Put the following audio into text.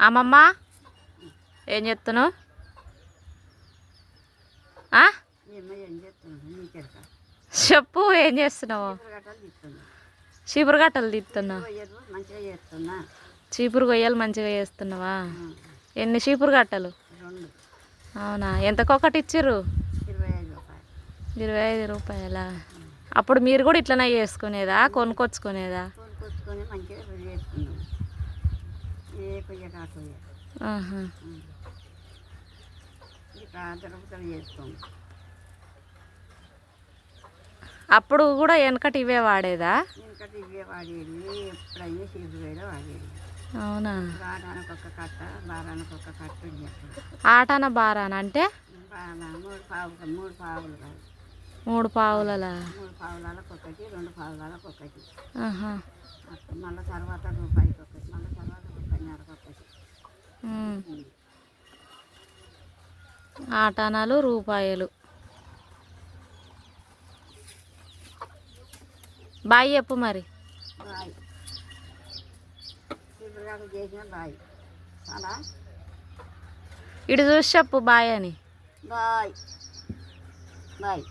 అమ్మమ్మ ఏం చెప్తున్నావు చెప్పు ఏం చేస్తున్నావు? చీపురు గట్టలు తీస్తున్నావు చీపురు గొయ్యలు మంచిగా చేస్తున్నావా? ఎన్ని చీపురు గట్టలు అవునా? ఎంతకొకటి ఇచ్చిర్రు? ఇరవై ఐదు రూపాయల? అప్పుడు మీరు కూడా ఇట్లనే చేసుకునేదా? కొనుక్కొచ్చుకునేదా కొనుక్కొచ్చుకొని మంచిగా రెడీ చేసుకున్నాం ఏ కొయ్య అప్పుడు కూడా వెనకటి ఇవే వాడేదా? ఇవే వాడేది. ఎప్పుడైనా చీపురు వేడ వాడేది. అవునా? ఒక కట్ట వారానికి ఒక కట్ట ఆటాన బారాన అంటే? మూడు పావులు మూడు పావులు మూడు పావులలా? మూడు పావులకు ఒకటి రెండు పావులకు ఒకటి. మళ్ళీ తర్వాత రూపాయికి ఒకటి మళ్ళీ తర్వాత రూపాయిన్నరకు ఒకటి ఉమ్. ఆటానాలు రూపాయలు. బాయ్ చెప్పు మరి. ఇటు చూసి చెప్పు బాయ్ అని. బాయ్. బాయ్.